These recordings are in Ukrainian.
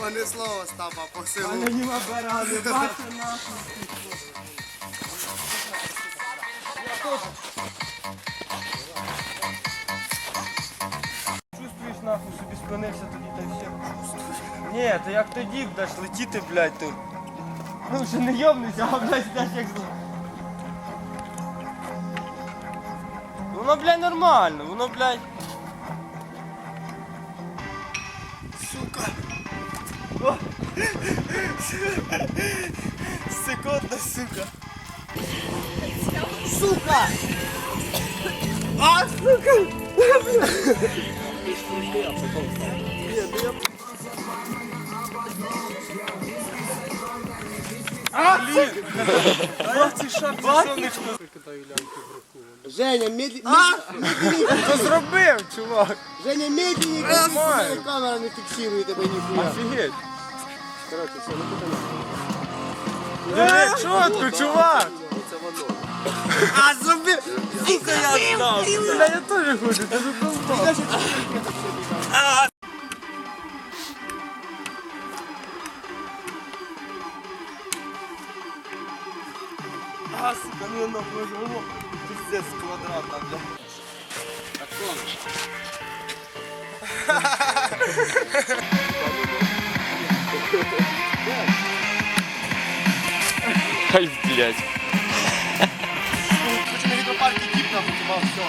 Понесло Остапа по селу. Аноніма берега не бачу нахуй. Чувствуєш нахуй, собі спинився тоді та й все. Ні, то як тоді будеш летіти, блядь, то. Ну вже не йобнися, а блядь, знаєш як зло. Воно, блядь, нормально, воно, блядь. Секунда, сука. Сука! А, сука! А, блін! А, ці. Женя, медленно. Що зробив, чувак? Женя, медленнее, Нормально. камера не фиксирует тебе нихуя. Офігеть. Короче, все, ну потом. Диви, чітко, чувак! Це воно. А, зробив! Сука, я знав! Бля, я теж хочу, ти задовбав. А, сука, ну воно пиздец квадратна, бля. Ай, блядь. Хочу на гідропаркі тіп нахуй, типа, все.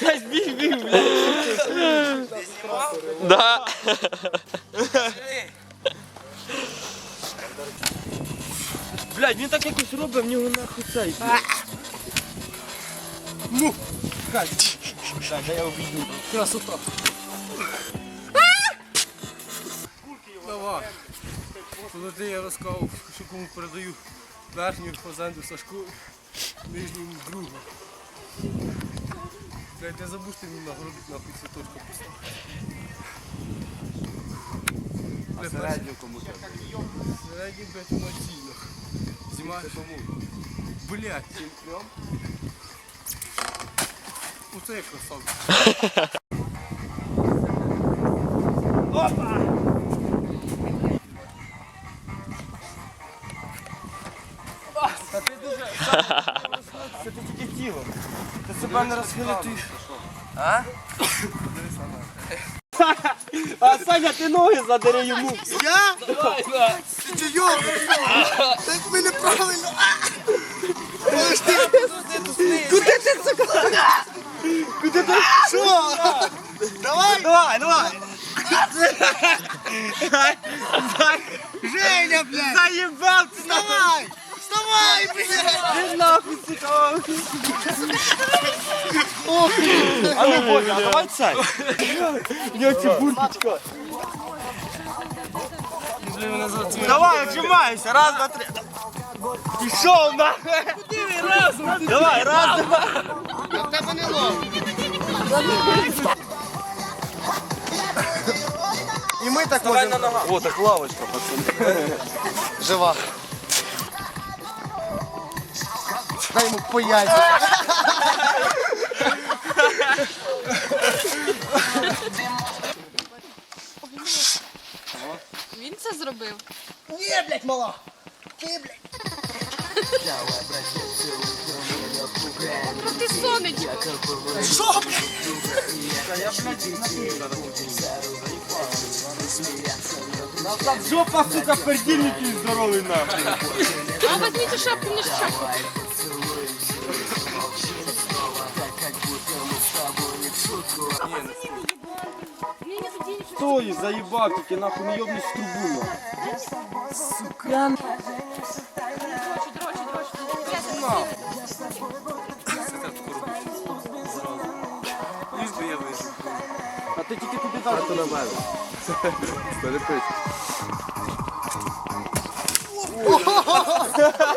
Блядь, біг, біг, блядь. Да. Блядь, він так якось робить, в нього нахуй цей. Ну! Хай. Так, дай я обійду. Красота. Давай. Подожди, я розказав, що кому передаю верхню фазенду Сашку, нижню другу. Блядь, не забудьте мені нагородити нахуй цвіточку поставити. Середню кому Середню, блядь, емоційно. Знімаєш? Блядь. Оце я красавчик. Опа! Та ти дуже... Це ти тільки тіло. Ти себе не розхилитуєш. А? А Саня, ти ноги задери йому. Я? Ти чо. Так ми неправильно. Куди ти, сука? Куди ти? Що? Давай. Давай, давай. Женя, блядь. Ти нахуй. Вставай. Вставай, блядь. Ти нахуй, сука. А ну, Боже, а давай цей. Я ці бурточка. Давай, отжимайся, раз, два, три. Пішов нахуй. разом. Давай, раз, два. Я в тебе не ловлю. І ми так можемо. О, так лавочка, пацани. Жива. Дай йому по яйцям. Це зробив. Ні, блядь, мала. Ти, блядь. Проти сонечко. Що, блядь? Жопа, сука, пердільники здоровий нахуй. А возьмите шапку на шапку. Стой, заїбав, тільки нахуй не йобнись в трубу. Сука. А ти тільки туди. А на мене. Нахуя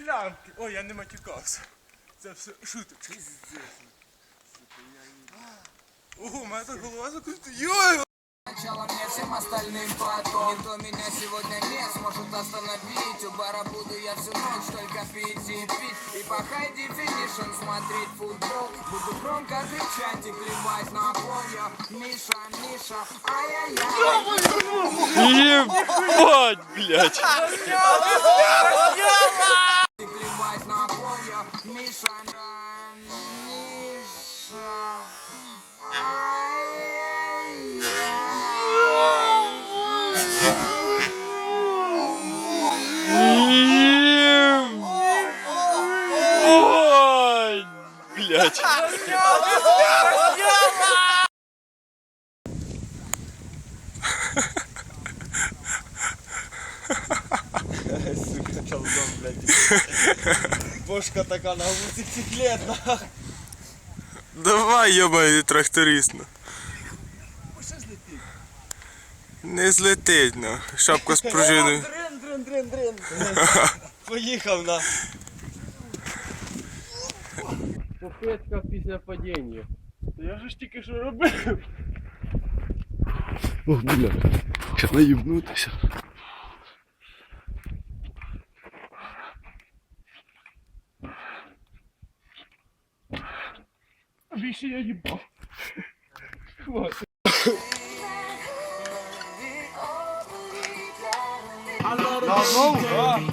лямки? Ой, я не матюкався. Це все шуточки. Ого, у мене так голова закрутила. Йой! Сначала мне, всем остальным потом Никто меня сегодня не сможет остановить У бара буду я всю ночь только пить и пить И по хайди финишем смотреть футбол Буду громко кричать и плевать на пол Я Миша, Миша, ай-яй-яй Ебать, блядь. Бошка така на мотоциклетна. Давай, йобаний тракторист. ну. Не злетить, ну. Шапка з пружиною. Дрин, дрин, дрин, дрин. Поїхав на. Попитка після падіння. Я ж тільки що робив. О, бля. Щас наїбнутися. Выше я ебал. Хватит. Ну,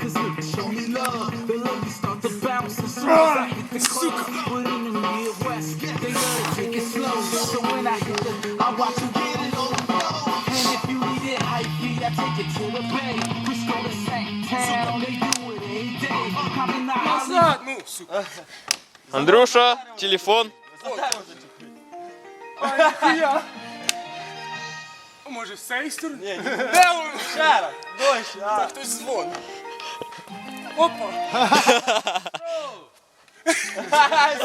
Андрюша, телефон. Може, з цієї сторони? Ні, ні. Де воно? Ще раз. Дощ, а. Хтось дзвонить.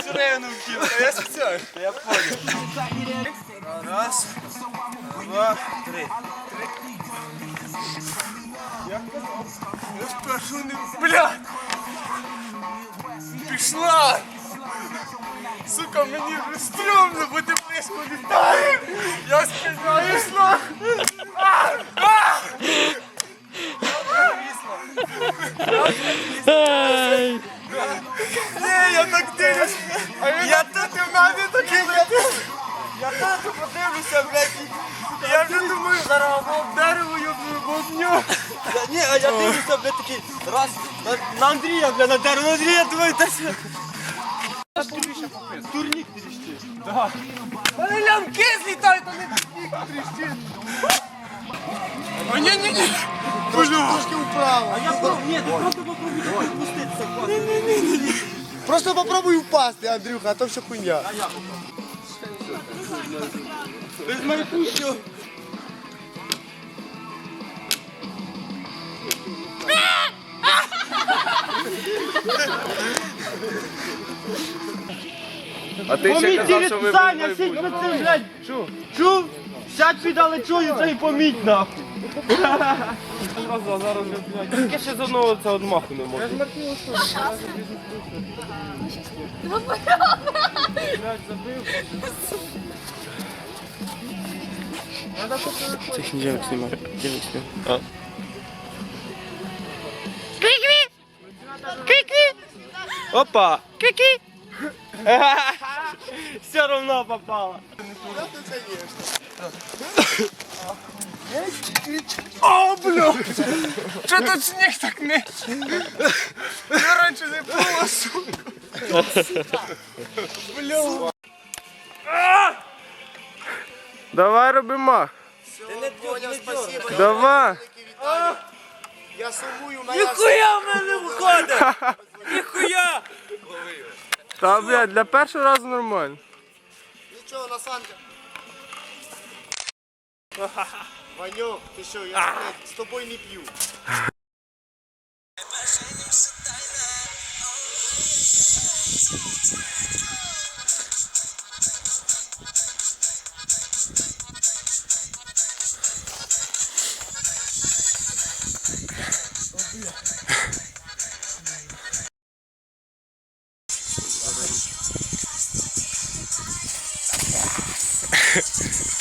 Сирену вкинув. Я спеціально. Я понял. Раз, два, три. Я спершу не... Блядь! Пішла! Сука, мені вже стрьомно, бо ти близько літаєш! Я спиняюсь нахуй! Ні, я так дивлюсь! Я тут в мене такий летить! Я тут подивлюся, блядь, і Я вже думаю, зараз або об дерево йобну, або об нього! Ні, а я дивлюся, блядь, такий, раз, на, на Андрія, блядь, на дерево, на Андрія, думаю, та що? тріщить. Так. Мене лямки злітають, а не турнік тріщить. О, ні, ні, ні! Трошки вправо. А я про... Ні, ти просто попробуй спуститися. Просто попробуй впасти, Андрюха, а то все хуйня. Без майбутнього. А ти ще казав, що ви Саня, сидь цим, блядь. Чув? Чув? Сядь під, але чую, це і поміть, нахуй. Зараз, зараз, блядь. Тільки ще з одного це одмаху не можу. Я ж Блядь, забив. Цих девок снимай. Девок снимай. Опа! Ки-ки! Все равно попало. О, бля! Чо тут сніг так не? Я раніше не було, сука. Бля. Давай роби мах. Понял, спасибо. Давай. Я сумую на Ніхуя в мене виходить! Ніхуя! Та, блядь, для першого разу нормально. Нічого, на санках. Ваньок, ти що, я блядь, з тобою не п'ю.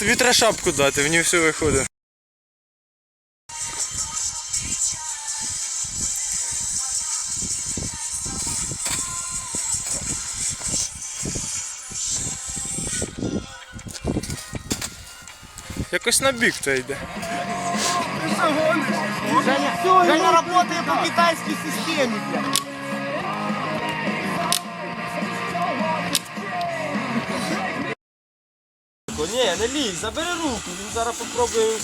Тобі треба шапку дати, в ній все виходить. Якось на бік то йде. Женя працює по китайській системі, блядь. Ні, не лізь, забери руку, він зараз попробує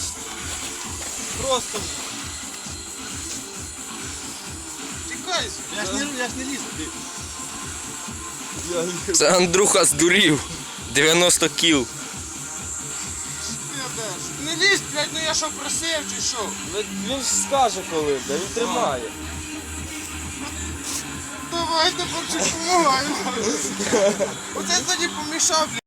просто. Чекай, я ж не, я ж не ліз. Це Андрюха здурів. 90 кіл. Не лізь, блядь, ну я що просив чи що? Він ж скаже коли, да він тримає. Давайте почекаємо. Оце тоді помішав, блядь.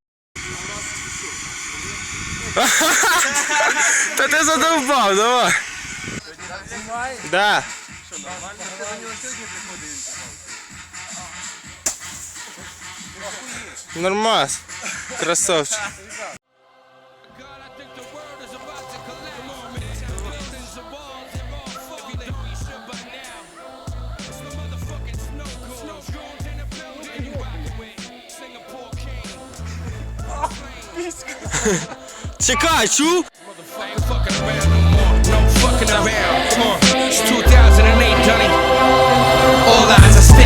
Та ти задовбав, давай. Да. Нормас. Красавчик. Чекай, чув?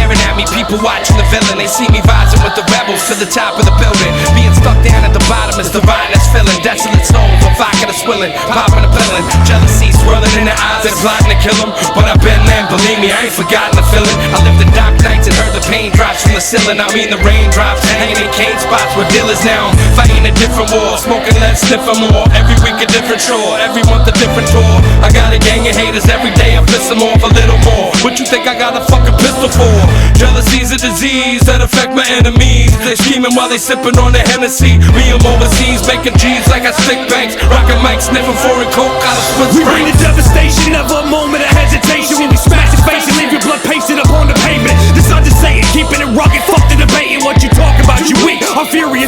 Staring at me. People watching the villain. They see me rising with the rebels to the top of the building. Being stuck down at the bottom is the vine that's filling. Desolate souls on vodka that's swilling. Popping a pillin'. Jealousy swirling in their eyes. They're plotting to kill 'em. But I've been there. Believe me, I ain't forgotten the feeling. I lived the dark nights and heard the pain drops from the ceiling. I mean the raindrops hanging in cane spots with dealers now. I'm fighting a different war. Smoking less, sniffing more. Every week a different chore. Every month a different tour. I got a gang of haters every day. I piss them off a little more. What you think I got a fucking pistol for? Jealousy's a disease that affect my enemies. They scheming while they sipping on the Hennessy. Me, I'm overseas making G's like I stick banks. Rocking mics, sniffing foreign coke out of split We bring the devastation, never a moment of hesitation When we smash your face and leave your blood pasted up on the pavement The sun's just saying, keeping it rugged, fuck the debating What you talk about, you weak, I'm furious